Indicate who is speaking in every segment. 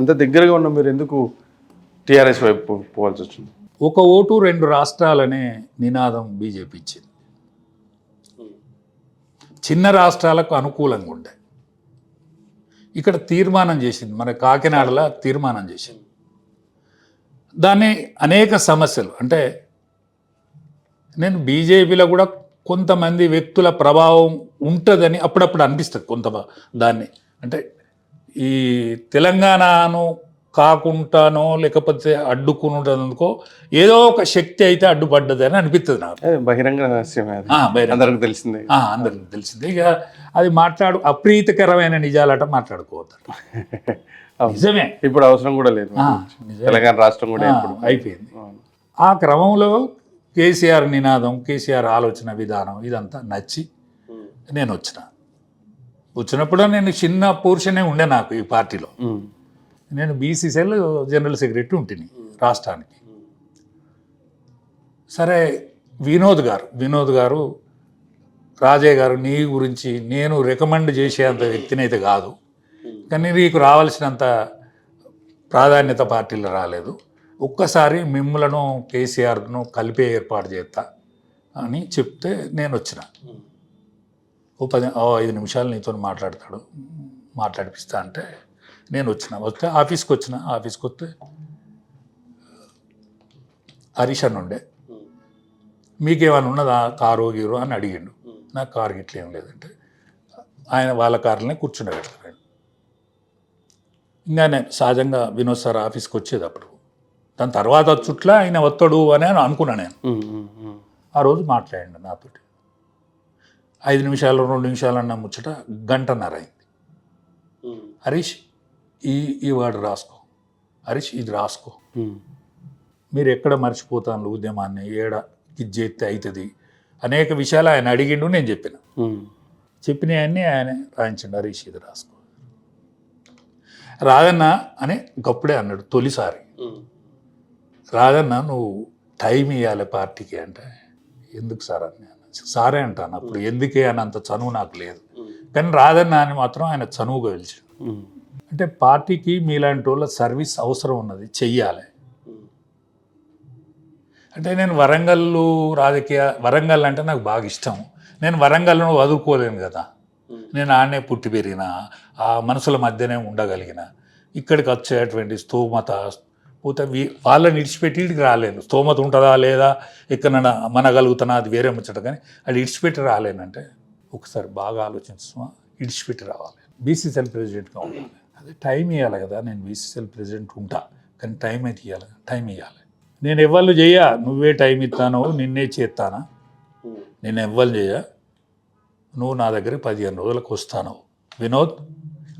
Speaker 1: అంత దగ్గరగా ఉన్న మీరు ఎందుకు టీఆర్ఎస్ వైపు పోవాల్సి వచ్చింది
Speaker 2: ఒక ఓటు రెండు రాష్ట్రాలనే నినాదం బీజేపీ ఇచ్చింది. చిన్న రాష్ట్రాలకు అనుకూలంగా ఉండే. ఇక్కడ తీర్మానం చేసింది మన కాకినాడలో తీర్మానం చేసింది. దాన్ని అనేక సమస్యలు అంటే నేను బీజేపీలో కూడా కొంతమంది వ్యక్తుల ప్రభావం ఉంటుందని అప్పుడప్పుడు అనిపిస్తుంది కొంత దాన్ని. అంటే ఈ తెలంగాణను కాకుండానో లేకపోతే అడ్డుకునుంటందుకో ఏదో ఒక శక్తి అయితే అడ్డుపడ్డది అని అనిపిస్తుంది నాకు.
Speaker 1: బహిరంగ అందరికి తెలిసిందే.
Speaker 2: అందరికి తెలిసింది. ఇక అది మాట్లాడు అప్రీతికరమైన నిజాలట మాట్లాడుకోవద్దు. నిజమే.
Speaker 1: ఇప్పుడు అవసరం కూడా లేదు. తెలంగాణ రాష్ట్రం కూడా
Speaker 2: అయిపోయింది. ఆ క్రమంలో కేసీఆర్ నినాదం కేసీఆర్ ఆలోచన విధానం ఇదంతా నచ్చి నేను వచ్చిన. వచ్చినప్పుడు నేను చిన్న పోర్షనే ఉండే నాకు ఈ పార్టీలో. నేను బీసీసీఎల్ జనరల్ సెక్రటరీ ఉంటుంది రాష్ట్రానికి. సరే వినోద్ గారు వినోద్ గారు రాజయ్య గారు నీ గురించి నేను రికమెండ్ చేసేంత వ్యక్తిని అయితే కాదు. కానీ నీకు రావాల్సినంత ప్రాధాన్యత పార్టీలో రాలేదు. ఒక్కసారి మిమ్మలను కేసీఆర్ను కలిపే ఏర్పాటు చేస్తా అని చెప్తే నేను వచ్చిన. ఓ పది ఓ ఐదు నిమిషాలు నీతో మాట్లాడతాడు. మాట్లాడిపిస్తా అంటే నేను వచ్చిన వస్తే ఆఫీస్కి వచ్చిన ఆఫీస్కి వస్తే హరీష్ అని ఉండే. మీకేమైనా ఉన్నదా కారు గీరు అని అడిగిండు. నాకు కారు గిట్ల ఏం లేదంటే ఆయన వాళ్ళ కారులోనే కూర్చుండబెడతాడు ఇంకా నేను సహజంగా వినోద్ సార్ ఆఫీస్కి వచ్చేది అప్పుడు. దాని తర్వాత చుట్ల ఆయన వత్తడు అని అనుకున్నా నేను. ఆ రోజు మాట్లాడండి నాతోటి. ఐదు నిమిషాలు రెండు నిమిషాలు అన్న ముచ్చట గంటన్నర అయింది. హరీష్ ఈ ఈ వర్డ్ రాసుకో. హరీష్ ఇది రాసుకో. మీరు ఎక్కడ మర్చిపోతాను ఉద్యమాన్ని? ఏడ ఇది చేస్తే అవుతుంది అనేక విషయాలు ఆయన అడిగిండు నేను చెప్పిన. చెప్పినవన్నీ ఆయన రాయించండి హరీష్ ఇది రాసుకో. రాదన్న అని గప్పుడే అన్నాడు తొలిసారి. రాదన్న నువ్వు టైం ఇవ్వాలి పార్టీకి అంటే ఎందుకు సార్ అని నేను అన్నా. సారే అంటాను. అప్పుడు ఎందుకే అని అంత చనువు నాకు లేదు. కానీ రాదన్న అని మాత్రం ఆయన చనువుగా పిలిచాడు. అంటే పార్టీకి మీలాంటి వాళ్ళ సర్వీస్ అవసరం ఉన్నది చెయ్యాలి. అంటే నేను వరంగల్ రాజకీయ వరంగల్ అంటే నాకు బాగా ఇష్టం. నేను వరంగల్ను వదులుకోలేను కదా. నేను ఆడనే పుట్టి పెరిగిన ఆ మనసుల మధ్యనే ఉండగలిగిన ఇక్కడికి వచ్చేటువంటి స్తోమత పోతే వాళ్ళని ఇడిచిపెట్టి ఇడికి రాలేను. స్తోమత ఉంటుందా లేదా? ఎక్కడన్నా మనగలుగుతానా? అది వేరే ముచ్చట. కానీ అది ఇడిచిపెట్టి రాలేనంటే ఒకసారి బాగా ఆలోచించుమా ఇడిచిపెట్టి రావాలి. బీసీసీఎల్ ప్రెసిడెంట్గా ఉండాలి. అదే టైం ఇవ్వాలి కదా. నేను బీసీసీఎల్ ప్రెసిడెంట్ ఉంటా. కానీ టైం అయితే ఇవ్వాలి టైం ఇవ్వాలి నేను ఎవ్వరు చేయ నువ్వే టైం ఇస్తానో నిన్నే చేస్తానా? నేను ఎవ్వరు చేయ నువ్వు నా దగ్గర పదిహేను రోజులకు వస్తాను వినోద్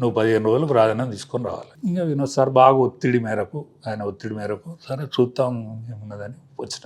Speaker 2: నువ్వు పదిహేను రోజులు ప్రాధాన్యం తీసుకొని రావాలి. ఇంకా వినోద్ సార్ బాగా ఒత్తిడి మేరకు ఆయన ఒత్తిడి మేరకు సరే చూద్దాం ఏమున్నదని వచ్చిన.